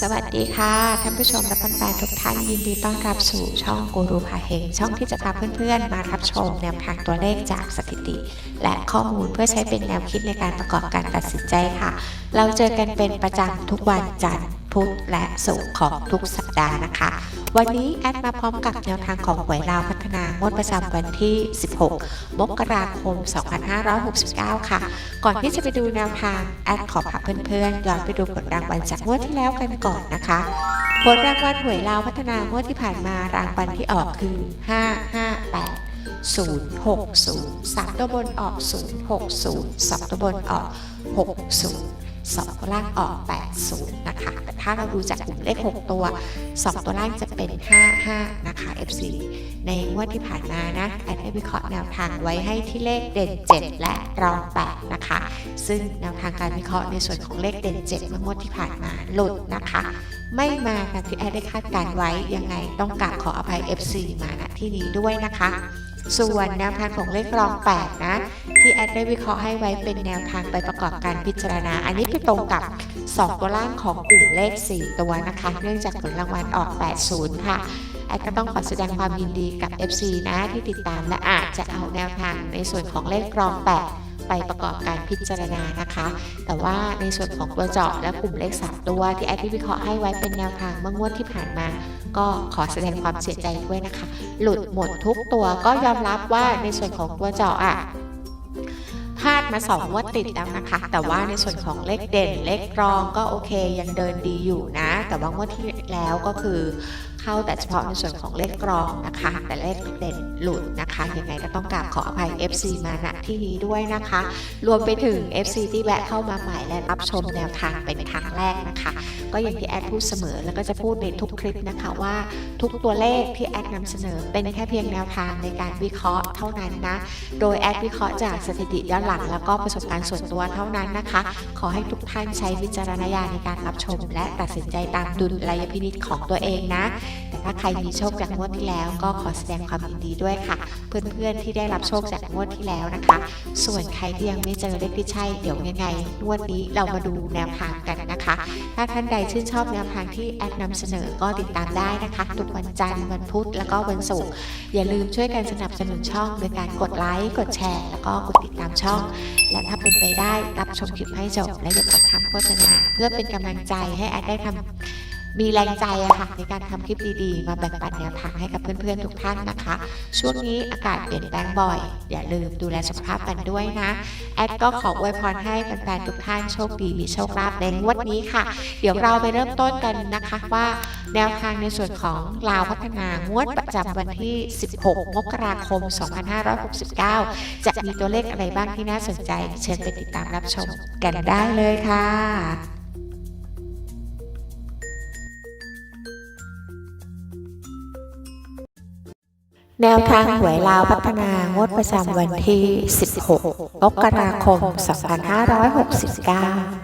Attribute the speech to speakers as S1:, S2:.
S1: สวัสดีค่ะท่านผู้ชมและแฟนๆทุกท่านยินดีต้อนรับสู่ช่องกูรูพาเฮงช่องที่จะพาเพื่อนๆ มารับชมแนวทางตัวเลขจากสถิติ และข้อมูลเพื่อใช้เป็นแนวคิดในการประกอบการตัดสินใจค่ะ เราเจอกันเป็นประจำทุกวันจันทร์พุธและศุกร์ของทุกสัปดาห์นะคะ วันนี้แอดมาพร้อมกับแนวทางของหวยลาวพัฒนางวดประจำวันที่ 16 มกราคม 2569 ค่ะ ก่อนที่จะไปดูแนวทางแอดขอพาเพื่อนๆย้อนไปดูผลรางวัลจากงวดที่แล้วกันก่อนนะคะผลรางวัลหวยลาวพัฒนางวดที่ผ่านมารางวัลที่ออกคือ 558 060 3ตัวบนออก 060 2ตัวบนออก 60 2 ตัวล่างออก 80 นะคะ แต่ถ้าเราดูจากกลุ่มเลข 6 ตัว 2 ตัวล่างจะเป็น 55 นะคะ FC ในงวดที่ผ่านมานะแอดได้วิเคราะห์แนวทางไว้ให้ที่เลขเด่น 7 และรอง 8 นะคะ ซึ่งแนวทางการวิเคราะห์ในส่วนของเลขเด่น 7 เมื่องวดที่ผ่านมาหลุดนะคะไม่มาตามที่แอดได้คาดการไว้ยังไงต้องกราบขออภัย FC มาณที่นี้ด้วยนะคะ ส่วนแนวทางของเลขรอง 8 นะ ที่แอดได้วิเคราะห์ให้ไว้เป็นแนวทางไปประกอบการพิจารณา อันนี้ไปตรงกับ 2 ตัวล่างของกลุ่มเลข 4 ตัวนะคะ เนื่องจากผลรางวัลออก 80 ค่ะ แอดก็ต้องขอแสดงความยินดีกับ FC นะที่ติดตามและอาจจะเอาแนวทางในส่วนของเลขกรอง 8ไปประกอบการพิจารณานะคะ แต่ว่าในส่วนของตัวเจาะและกลุ่มเลข3ตัวที่แอดได้วิเคราะห์ให้ไว้เป็นแนวทางเมื่องวดที่ผ่านมา ก็ขอแสดงความเสียใจด้วยนะคะ หลุดหมดทุกตัวก็ยอมรับว่าในส่วนของตัวเจาะอะ มาสองงวดติดแล้วนะคะ แต่ว่าในส่วนของเลขเด่น เลขรองก็โอเคยังเดินดีอยู่นะ แต่ว่างวดที่แล้วก็คือ เข้าแต่เฉพาะในส่วนของเลขกรองนะคะ แต่เลขเด่นหลุดนะคะยังไงก็ต้องกราบขออภัย FC มาณที่นี้ด้วยนะคะ รวมไปถึง FC ที่แวะเข้ามาใหม่และรับชมแนวทางเป็นครั้งแรกนะคะ ก็อย่างที่แอดพูดเสมอแล้วก็จะพูดในทุกคลิปนะคะว่าทุกตัวเลขที่แอดนำเสนอเป็นแค่เพียงแนวทางในการวิเคราะห์เท่านั้นนะ โดยแอดวิเคราะห์จากสถิติย้อนหลังแล้วก็ประสบการณ์ส่วนตัวเท่านั้นนะคะ ขอให้ทุกท่านใช้วิจารณญาณในการรับชม และตัดสินใจตามดุลยพินิจของตัวเองนะแต่ถ้าใครมีโชคจากงวดที่แล้วก็ขอแสดงความยินดีด้วยค่ะ เพื่อนๆที่ได้รับโชคจากงวดที่แล้วนะคะ ส่วนใครที่ยังไม่เจอเลขที่ใช่เดี๋ยวยังไงงวดนี้เรามาดูแนวทางกันนะคะ ถ้าท่านใดชื่นชอบแนวทางที่แอดนำเสนอก็ติดตามได้นะคะ ทุกวันจันทร์วันพุธแล้วก็วันศุกร์อย่าลืมช่วยกันสนับสนุนช่องโดยการกดไลค์กดแชร์ แล้วก็กดติดตามช่อง และถ้าเป็นไปได้รับชมคลิปให้จบและอย่ากดคำโฆษณาเพื่อเป็นกำลังใจให้แอดได้ทำ มีแรงใจอะค่ะในการทำคลิปดีๆ มาแบ่งปันแนวทางให้กับเพื่อนๆทุกท่านนะคะ ช่วงนี้อากาศเปลี่ยนแปลงบ่อย อย่าลืมดูแลสุขภาพกันด้วยนะ แอดก็ขออวยพรให้แฟนๆทุกท่านโชคดีมีโชคลาภในงวดนี้ค่ะ เดี๋ยวเราไปเริ่มต้นกันนะคะว่าแนวทางในส่วนของลาวพัฒนางวดประจำวันที่ 16 มกราคม 2569 จะมีตัวเลขอะไรบ้างที่น่าสนใจ เชิญไปติดตามรับชมกันได้เลยค่ะ แนวทางหวยลาวพัฒนางวดประจำวันที่ 16 มกราคม 2569